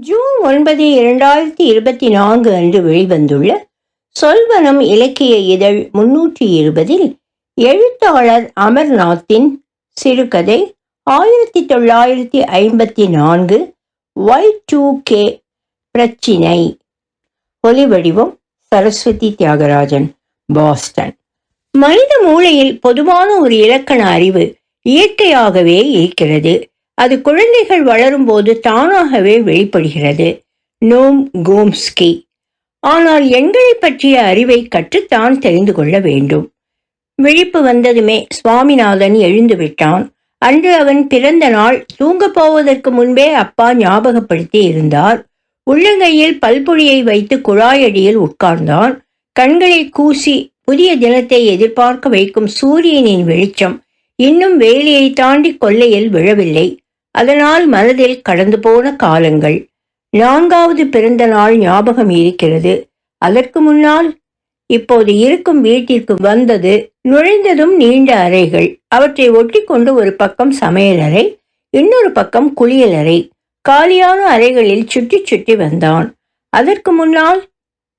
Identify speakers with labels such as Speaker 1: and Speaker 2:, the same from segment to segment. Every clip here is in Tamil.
Speaker 1: ஜூன் ஒன்பது இரண்டாயிரத்தி இருபத்தி நான்கு அன்று வெளிவந்துள்ள சொல்வனம் இலக்கிய இதழ் முன்னூற்றி இருபதில் எழுத்தாளர் அமர்நாத்தின் சிறுகதை ஆயிரத்தி தொள்ளாயிரத்தி ஐம்பத்தி நான்கு ஒய் டூ கே பிரச்சினை. ஒலிவடிவம் சரஸ்வதி தியாகராஜன் பாஸ்டன். மனித மூளையில் பொதுவான ஒரு இலக்கண அறிவு இயற்கையாகவே இருக்கிறது. அது குழந்தைகள் வளரும்போது தானாகவே வெளிப்படுகிறது. நோம் கோம்ஸ்கி. ஆனால் எண்களை பற்றிய அறிவை கற்றுத்தான் தெரிந்து கொள்ள வேண்டும். விழிப்பு வந்ததுமே சுவாமிநாதன் எழுந்து விட்டான் அன்று அவன் பிறந்த நாள் தூங்கப் போவதற்கு முன்பே அப்பா ஞாபகப்படுத்தி இருந்தார். உள்ளங்கையில் பல்பொழியை வைத்து குழாயடியில் உட்கார்ந்தான். கண்களை கூசி புதிய தினத்தை எதிர்பார்க்க வைக்கும் சூரியனின் வெளிச்சம் இன்னும் வேலியை தாண்டி கொல்லையில் விழவில்லை. அதனால் மனதில் கடந்து போன காலங்கள். நான்காவது பிறந்த நாள் ஞாபகம் இருக்கிறது. அதற்கு முன்னால் இப்போது இருக்கும் வீட்டிற்கு வந்தது. நுழைந்ததும் நீண்ட அறைகள். அவற்றை ஒட்டி கொண்டு ஒரு பக்கம் சமையலறை இன்னொரு பக்கம் குளியலறை காலியான அறைகளில் சுற்றி சுற்றி வந்தான். அதற்கு முன்னால்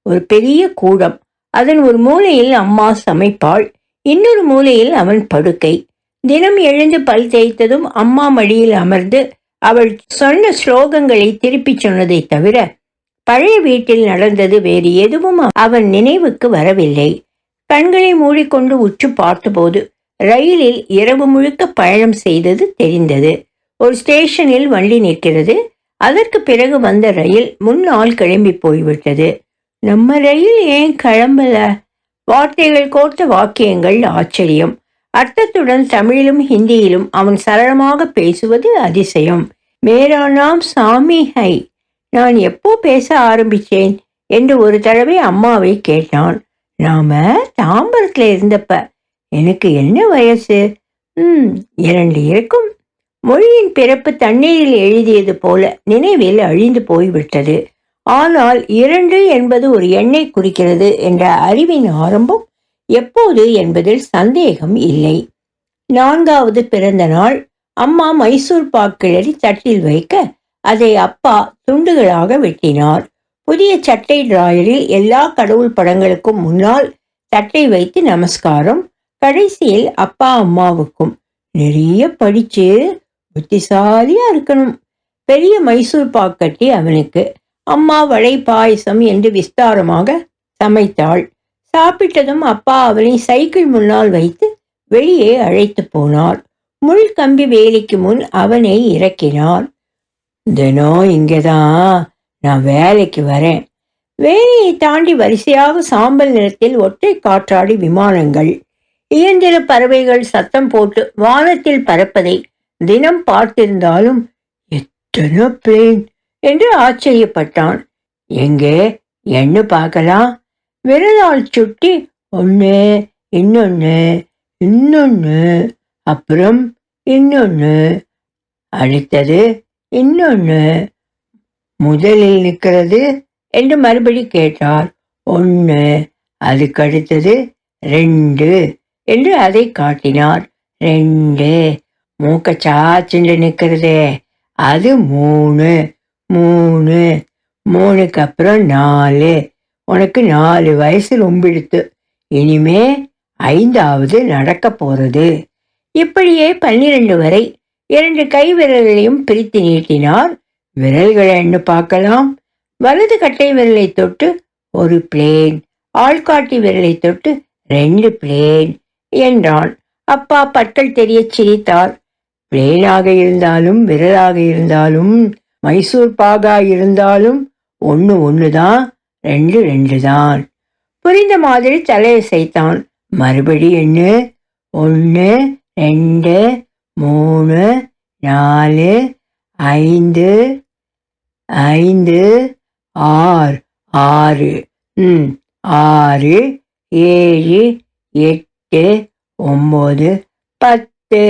Speaker 1: ஒரு பெரிய கூடம். அதன் ஒரு மூலையில் அம்மா சமைப்பாள். இன்னொரு மூலையில் அவன் படுக்கை. தினம் எழுந்து பல் தேய்த்ததும் அம்மா மடியில் அமர்ந்து அவள் சொன்ன ஸ்லோகங்களை திருப்பிச் சொன்னதை தவிர பழைய வீட்டில் நடந்தது வேறு எதுவும் அவன் நினைவுக்கு வரவில்லை. கண்களை மூடிக்கொண்டு உற்று பார்த்தபோது ரயிலில் இரவு முழுக்க பயணம் செய்தது தெரிந்தது. ஒரு ஸ்டேஷனில் வண்டி நிற்கிறது. அதற்கு பிறகு வந்த ரயில் முன்னால் கிளம்பி போய்விட்டது. நம்ம ரயில் ஏன் கிளம்பல? வார்த்தைகள் கோர்த்த வாக்கியங்கள் ஆச்சரியம். அர்த்தத்துடன் தமிழிலும் ஹிந்தியிலும் அவன் சரளமாக பேசுவது அதிசயம். மேரா நாம் சாமி ஹை நான் எப்போ பேச ஆரம்பிச்சேன் என்று ஒரு தடவை அம்மாவை கேட்டான். நாம தாம்பரத்தில் இருந்தப்ப எனக்கு என்ன வயசு? ம் இரண்டு இருக்கும். மொழியின் பிறப்பு தண்ணீரில் எழுதியது போல நினைவில் அழிந்து போய்விட்டது. ஆனால் இரண்டு என்பது ஒரு எண்ணை குறிக்கிறது என்ற அறிவின் ஆரம்பம் எப்போது என்பதில் சந்தேகம் இல்லை. நான்காவது பிறந்த நாள் அம்மா மைசூர் பாக்கிழறி தட்டில் வைக்க அதை அப்பா துண்டுகளாக வெட்டினார். புதிய சட்டை டிராயரில் எல்லா கடவுள் படங்களுக்கும் முன்னால் தட்டை வைத்து நமஸ்காரம் கடைசியில் அப்பா அம்மாவுக்கும். நிறைய படிச்சு புத்திசாலியா இருக்கணும். பெரிய மைசூர் பாக்கட்டி அவனுக்கு. அம்மா வடை பாயசம் என்று விஸ்தாரமாக சமைத்தாள். சாப்பிட்டதும் அப்பா அவனை சைக்கிள் முன்னால் வைத்து வெளியே அழைத்து போனார். முள் கம்பி வேலைக்கு முன் அவனை இறக்கினார். தினம் இங்கதான் நான் வேலைக்கு வரேன். வேலையை தாண்டி வரிசையாக சாம்பல் நிறத்தில் ஒற்றை காற்றாடி விமானங்கள் இயந்திர பறவைகள் சத்தம் போட்டு வானத்தில் பறப்பதை தினம் பார்த்திருந்தாலும் எத்தனை பிளேன் என்று ஆச்சரியப்பட்டான். எங்கே? என்ன பார்க்கலாம்? விரலால் சுட்டி ஒன்று இன்னொன்று இன்னொன்று அப்புறம் இன்னொன்று அடுத்தது இன்னொன்று முதலில் நிற்கிறது என்று மறுபடி கேட்டார். ஒன்று அதுக்கு அடுத்தது ரெண்டு என்று அதை காட்டினார். ரெண்டு மூக்க சாச்சுண்டு நிற்கிறதே அது மூணு மூணு மூணுக்கு அப்புறம் நாலு உனக்கு நாலு வயசு ரொம்பிடுத்து இனிமே ஐந்தாவது நடக்க போறது. இப்படியே பன்னிரண்டு வரை இரண்டு கை விரல்களையும் பிரித்து நீட்டினார். விரல்களை என்ன பார்க்கலாம். வலது கட்டை விரலை தொட்டு ஒரு பிளேன் ஆள்காட்டி விரலை தொட்டு ரெண்டு பிளேன் என்றான். அப்பா பற்கள் தெரிய சிரித்தார். பிளேனாக இருந்தாலும் விரலாக இருந்தாலும் மைசூர் பாகா இருந்தாலும் ஒன்று ஒன்று தான் ரெண்டு ரெண்டு தான் புரிந்த மாதிரி தலையசைத்தான் மறுபடி என்ன? ஒன்று ரெண்டு மூணு நாலு ஐந்து ஐந்து ஆறு ஆறு. ம் ஆறு ஏழு எட்டு ஒம்பது பத்து.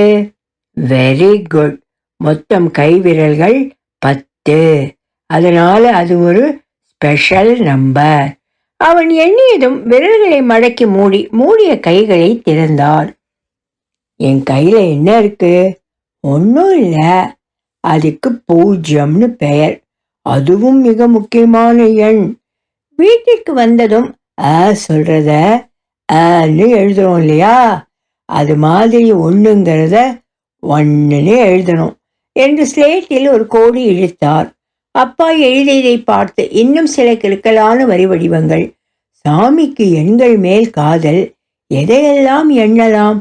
Speaker 1: வெரி குட் மொத்தம் கைவிரல்கள் பத்து. அதனால் அது ஒரு ஸ்பெஷல் நம்பர் அவன் எண்ணியதும் விரல்களை மடக்கி மூடி மூடிய கைகளை திறந்தான் என் கையில் என்ன இருக்கு? ஒன்றும் இல்லை. அதுக்கு பூஜ்யம்னு பெயர். அதுவும் மிக முக்கியமான எண். வீட்டிற்கு வந்ததும் ஆ சொல்கிறத ஆன்னு எழுதுறோம் இல்லையா? அது மாதிரி ஒன்றுங்கிறத ஒன்றுன்னு எழுதணும் என்று ஸ்லேட்டில் ஒரு கோடி இழுத்தார் அப்பா எழுதியதை பார்த்து இன்னும் சில கிறுக்கலான வரி வடிவங்கள் சாமிக்கு எண்கள் மேல் காதல் எதையெல்லாம் எண்ணலாம்?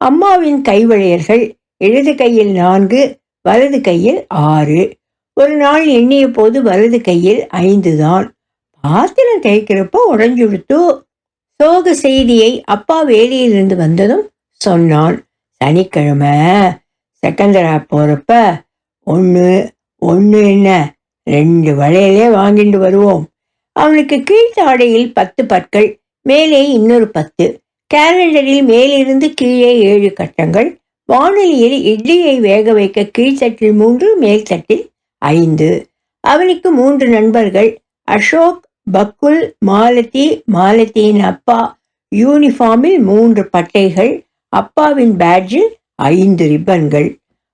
Speaker 1: அம்மாவின் கைவளையர்கள் இடது கையில் நான்கு வலது கையில் ஆறு. ஒரு நாள் எண்ணிய போது வலது கையில் ஐந்து தான். பாத்திரம் தேய்க்கிறப்போ உடஞ்சுடுத்து சோக செய்தியை அப்பா வேலையிலிருந்து வந்ததும் சொன்னான். சனிக்கிழமை செகந்தரா போறப்ப ஒன்று ஒன்று என்ன? ரெண்டு வளையலே வாங்கிட்டு வருவோம். அவனுக்கு கீழ்த்தாடையில் பத்து பற்கள் மேலே இன்னொரு பத்து. கேலண்டரில் மேலிருந்து கீழே ஏழு கட்டங்கள் வானொலியில் இட்லியை வேக வைக்க கீழ்த்தட்டில் மூன்று மேல்தட்டில் ஐந்து. அவனுக்கு மூன்று நண்பர்கள் அசோக் பக்குல் மாலதி மாலதியின் அப்பா. யூனிஃபார்மில் மூன்று பட்டைகள் அப்பாவின் பேட்ஜில் ஐந்து ரிப்பன்கள்.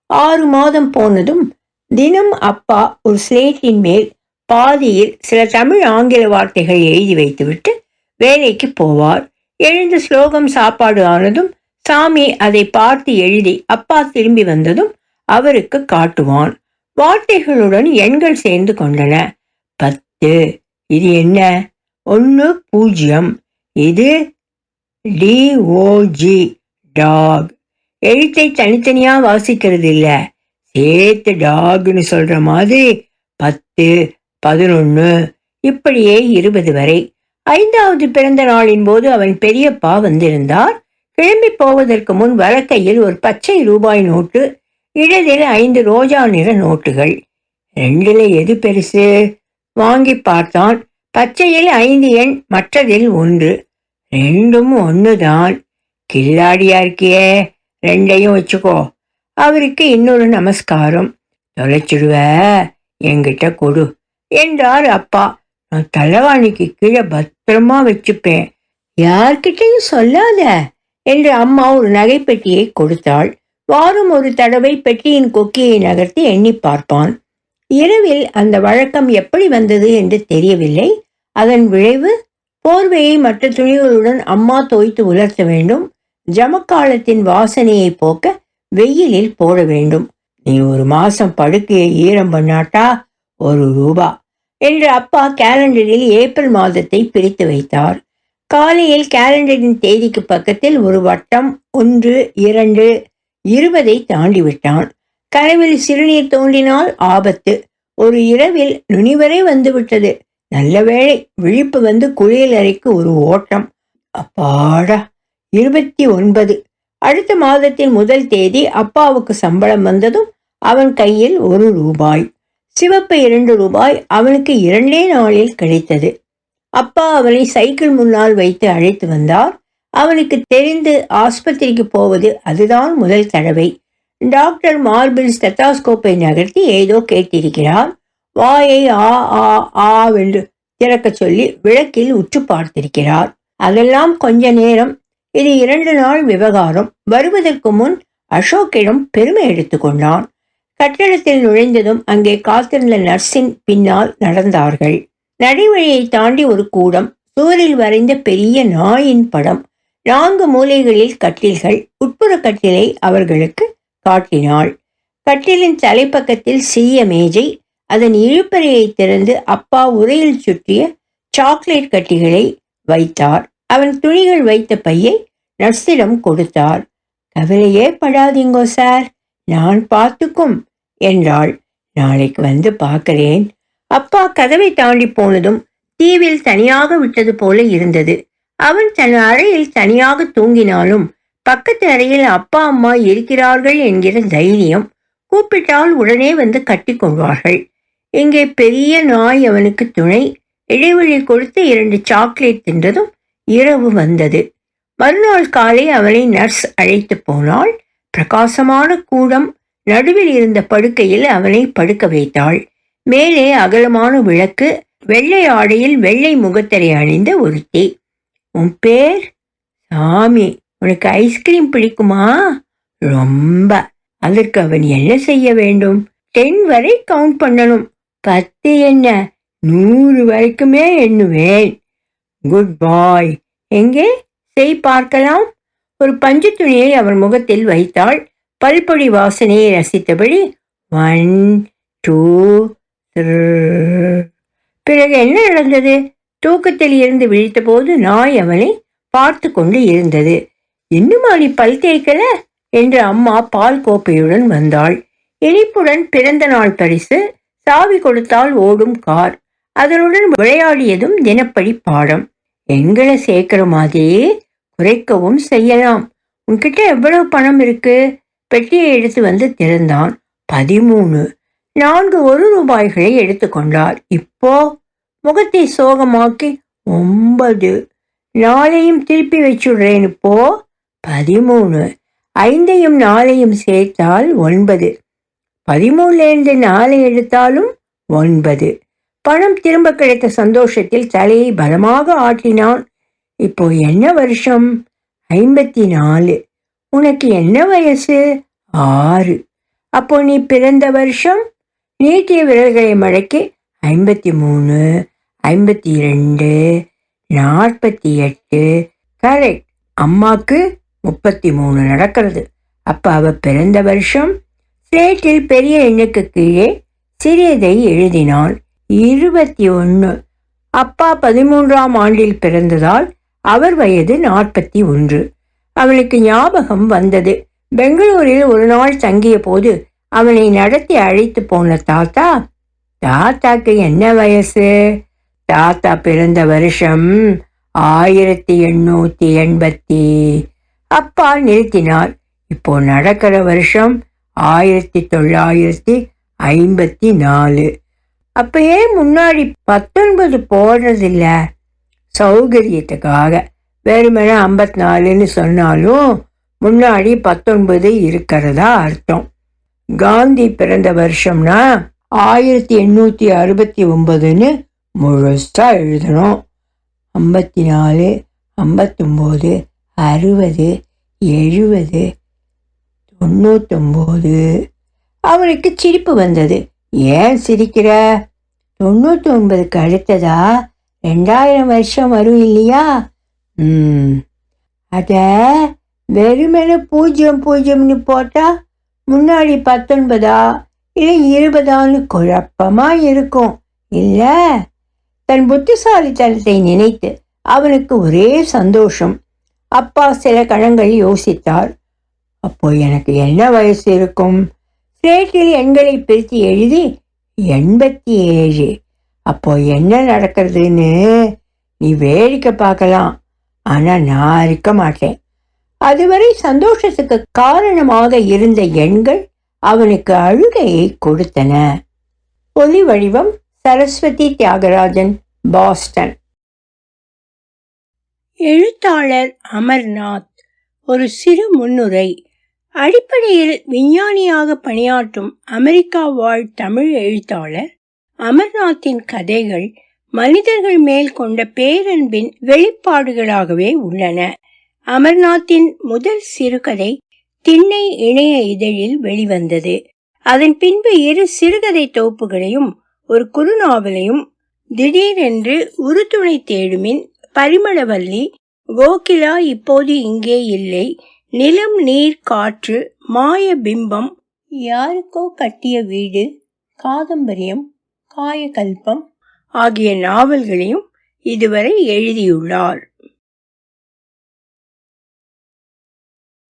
Speaker 1: ஆறு மாதம் போனதும் தினம் அப்பா ஒரு ஸ்லேட்டின் மேல் பாதியில் சில தமிழ் ஆங்கில வார்த்தைகள் எழுதி வைத்துவிட்டு வேலைக்கு போவார். எழுந்து ஸ்லோகம் சாப்பாடு ஆனதும் சாமி அதை பார்த்து எழுதி அப்பா திரும்பி வந்ததும் அவருக்கு காட்டுவான். வார்த்தைகளுடன் எண்கள் சேர்ந்து கொண்டன. பத்து இது என்ன? ஒன்று பூஜ்ஜியம் இது டிஓஜி டாக். எழுத்தை தனித்தனியாக வாசிக்கிறது இல்லை ஏத்து டாக்னு சொல்ற மாதிரி பத்து பதினொன்று இப்படியே இருபது வரை. ஐந்தாவது பிறந்த நாளின் போது அவன் பெரியப்பா வந்திருந்தார். கிளம்பி போவதற்கு முன் வழக்கையில் ஒரு பச்சை ரூபாய் நோட்டு இடதில் ஐந்து ரோஜா நிற நோட்டுகள். ரெண்டில் எது பெருசு? வாங்கி பார்த்தான். பச்சையில் ஐந்து எண் மற்றதில் ஒன்று. ரெண்டும் ஒன்று தான் கில்லாடியா இருக்கியே? ரெண்டையும் வச்சுக்கோ. அவருக்கு இன்னொரு நமஸ்காரம். தொலைச்சிடுவ என்கிட்ட கொடு என்றார் அப்பா. நான் தலைவாணிக்கு கீழே பத்திரமா வச்சுப்பேன். யார்கிட்டையும் சொல்லாத என்று அம்மா ஒரு நகைப்பெட்டியை கொடுத்தாள். வாரம் ஒரு தடவை பெட்டியின் கொக்கியை நகர்த்தி எண்ணி பார்ப்பான். இரவில் அந்த வழக்கம் எப்படி வந்தது என்று தெரியவில்லை. அதன் விளைவு போர்வையை மற்ற துணிகளுடன் அம்மா தோய்த்து உலர்த்த வேண்டும். ஜமக்காலத்தின் வாசனையை போக்க வெயிலில் போட வேண்டும். நீ ஒரு மாசம் படுக்கையை ஈரம் பண்ணாட்டா ஒரு ரூபா என்று அப்பா கேலண்டரில் ஏப்ரல் மாதத்தை பிரித்து வைத்தார். காலையில் கேலண்டரின் தேதிக்கு பக்கத்தில் ஒரு வட்டம் ஒன்று இரண்டு இருபதை தாண்டி விட்டான் கனவில் சிறுநீர் தோண்டினால் ஆபத்து. ஒரு இரவில் நுனிவரை வந்துவிட்டது. நல்ல வேளை விழிப்பு வந்து குளியல் அறைக்கு ஒரு ஓட்டம். அப்பாடா இருபத்தி ஒன்பது. அடுத்த மாதத்தின் முதல் தேதி அப்பாவுக்கு சம்பளம் வந்ததும் அவன் கையில் ஒரு ரூபாய். சிவப்பு இரண்டு ரூபாய் அவனுக்கு இரண்டே நாளில் கிடைத்தது. அப்பா அவனை சைக்கிள் முன்னால் வைத்து அழைத்து வந்தார். அவனுக்கு தெரிந்து ஆஸ்பத்திரிக்கு போவது அதுதான் முதல் தடவை. டாக்டர் மார்பில் ஸ்டெத்தாஸ்கோப்பை நகர்த்தி ஏதோ கேட்டிருக்கிறார். வாயை ஆ ஆ ஆவென்று திறக்க சொல்லி விளக்கில் உற்று பார்த்திருக்கிறார். அதெல்லாம் கொஞ்ச நேரம் இது இரண்டு நாள் விவகாரம் வருவதற்கு முன் அசோக்கிடம் பெருமை எடுத்துக்கொண்டான் கட்டிடத்தில் நுழைந்ததும் அங்கே காத்திருந்த நர்ஸின் பின்னால் நடந்தார்கள். நடைவழியை தாண்டி ஒரு கூடம் சுவரில் வரைந்த பெரிய நாயின் படம் நான்கு மூலைகளில் கட்டில்கள் உட்புற கட்டிலை அவர்களுக்கு காட்டினாள். கட்டிலின் தலைப்பக்கத்தில் சிறிய மேஜை அதன் இழுப்பறையை திறந்து அப்பா உரையில் சுற்றிய சாக்லேட் கட்டிகளை வைத்தார். அவன் துணிகள் வைத்த பையை நர்ஸிடம் கொடுத்தார் கவலையே படாதீங்கோ சார். நான் பார்த்துக்கும் என்றாள். நாளைக்கு வந்து பார்க்கிறேன். அப்பா கதவை தாண்டி போனதும் தீவில் தனியாக விட்டது போல இருந்தது. அவன் தன் அறையில் தனியாக தூங்கினாலும் பக்கத்து அறையில் அப்பா அம்மா இருக்கிறார்கள் என்கிற தைரியம் கூப்பிட்டால் உடனே வந்து கட்டி கொள்வார்கள். இங்கே பெரிய நாய் அவனுக்கு துணை. இடைவெளி கொடுத்து இரண்டு சாக்லேட் தின்றதும் இரவு வந்தது. மறுநாள் காலை அவளை நர்ஸ் அழைத்து போனாள். பிரகாசமான கூடம் நடுவில் இருந்த படுக்கையில் அவனை படுக்க வைத்தாள். மேலே அகலமான விளக்கு வெள்ளை ஆடையில் வெள்ளை முகத்தரை அணிந்த ஒருத்தி. உன் பேர்? சாமி உனக்கு ஐஸ்கிரீம் பிடிக்குமா? ரொம்ப. அதற்கு அவன் என்ன செய்ய வேண்டும்? டென் வரை கவுண்ட் பண்ணணும். பத்து என்ன? நூறு வரைக்குமே எண்ணுவேன். குட் பாய் எங்கே? செய் பார்க்கலாம். ஒரு பஞ்சு துணியை அவர் முகத்தில் வைத்தாள். பல்பொடி வாசனையை ரசித்தபடி ஒன் டூ பிறகு என்ன நடந்தது? தூக்கத்தில் இருந்து விழித்தபோது நாய் அவனை பார்த்து கொண்டு இருந்தது. இன்னுமா நீ பல் தேய்க்கல? என்று அம்மா பால் கோப்பையுடன் வந்தாள். இனிப்புடன் பிறந்த நாள் பரிசு சாவி கொடுத்தால் ஓடும் கார். அதனுடன் விளையாடியதும் தினப்படி பாடம். எங்களை சேர்க்கிற மாதிரி குறைக்கவும் செய்யலாம். உன்கிட்ட எவ்வளவு பணம் இருக்கு? பெட்டியை எடுத்து வந்து திறந்தான். பதிமூணு. நான்கு ஒரு ரூபாய்களை எடுத்துக்கொண்டார் இப்போ முகத்தை சோகமாக்கி ஒன்பது. நாளையும் திருப்பி வச்சுடுறேன் இப்போ. பதிமூணு. ஐந்தையும் நாளையும் சேர்த்தால் ஒன்பது. பதிமூணுலேருந்து நாளை எடுத்தாலும் ஒன்பது. பணம் திரும்ப கிடைத்த சந்தோஷத்தில் தலையை பலமாக ஆட்டினான். இப்போ என்ன வருஷம்? ஐம்பத்தி நாலு உனக்கு என்ன வயசு? ஆறு. அப்போ நீ பிறந்த வருஷம்? நீட்டிய விரல்களை மடக்கி ஐம்பத்தி மூணு ஐம்பத்தி ரெண்டு நாற்பத்தி எட்டு கரெக்ட். அம்மாக்கு முப்பத்தி மூணு நடக்கிறது. அப்போ அவ பிறந்த வருஷம்? ஸ்லேட்டில் பெரிய எண்ணுக்கு கீழே சிறியதை எழுதினாள். இருபத்தி ஒன்று அப்பா பதிமூன்றாம் ஆண்டில் பிறந்ததால் அவர் வயது நாற்பத்தி ஒன்று. அவளுக்கு ஞாபகம் வந்தது. பெங்களூரில் ஒரு நாள் தங்கிய போது அவனை நடத்தி அழைத்து போன தாத்தா தாத்தாக்கு என்ன வயசு? தாத்தா பிறந்த வருஷம் ஆயிரத்தி எண்ணூத்தி எண்பத்தி. அப்பா நிறுத்தினார். இப்போ நடக்கிற வருஷம் ஆயிரத்தி தொள்ளாயிரத்தி ஐம்பத்தி நாலு. அப்ப ஏன் முன்னாடி பத்தொன்பது போடுறதில்ல. சௌகரியத்துக்காக. வெறுமனே ஐம்பத்தி நாலுன்னு சொன்னாலும் முன்னாடி பத்தொன்பது இருக்கிறதா அர்த்தம். காந்தி பிறந்த வருஷம்னா ஆயிரத்தி எண்ணூற்றி அறுபத்தி ஒம்பதுன்னு முழுசாக எழுதணும். ஐம்பத்தி நாலு ஐம்பத்தொம்போது அறுபது எழுபது தொண்ணூத்தொம்போது. அவனுக்கு சிரிப்பு வந்தது. ஏன் சிரிக்கிற? தொண்ணூத்தி ஒன்பதுக்கு அடுத்ததா? ரெண்டாயிரம் வருஷம் வரும் இல்லையா? ம். அத வெறுமனே பூஜ்ஜியம் பூஜ்ஜியம்னு போட்டா முன்னாடி பத்தொன்பதா? இல்லை இருபதான்னு குழப்பமாக இருக்கும் இல்லை? தன் புத்திசாலித்தனத்தை நினைத்து அவனுக்கு ஒரே சந்தோஷம். அப்பா சில கணங்கள் யோசித்தார். அப்போ எனக்கு என்ன வயசு இருக்கும்? ஸ்லேட்டில் எண்களை பிரித்து எழுதி எண்பத்தி ஏழு அப்போ என்ன நடக்கிறதுன்னு நீ வேடிக்கை பார்க்கலாம். ஆனா நான் இருக்க மாட்டேன். அதுவரை சந்தோஷத்துக்கு காரணமாக இருந்த எண்கள் அவனுக்கு அழுகையை கொடுத்தன. ஒலி வடிவம் சரஸ்வதி தியாகராஜன் பாஸ்டன். எழுத்தாளர் அமர்நாத் ஒரு சிறு முன்னுரை. அடிப்படையில் விஞ்ஞானியாக பணியாற்றும் அமெரிக்கா வாழ் தமிழ் எழுத்தாளர் அமர்நாத்தின் கதைகள் மனிதர்கள் மேல் கொண்ட பேரன்பின் வெளிப்பாடுகளாகவே உள்ளன. அமர்நாத்தின் முதல் சிறுகதை திண்ணை இணைய இதழில் வெளிவந்தது. அதன் பின்பு இரு சிறுகதை தொகுப்புகளையும் ஒரு குறுநாவலையும் திடீரென்று உறுதுணை தேடுமின் பரிமளவல்லி கோகிலா இப்போது இங்கே இல்லை நிலம் நீர் காற்று மாய பிம்பம் யாருக்கோ கட்டிய வீடு காதம்பரியம் காயகல்பம் ஆகிய நாவல்களையும் இதுவரை எழுதியுள்ளார்.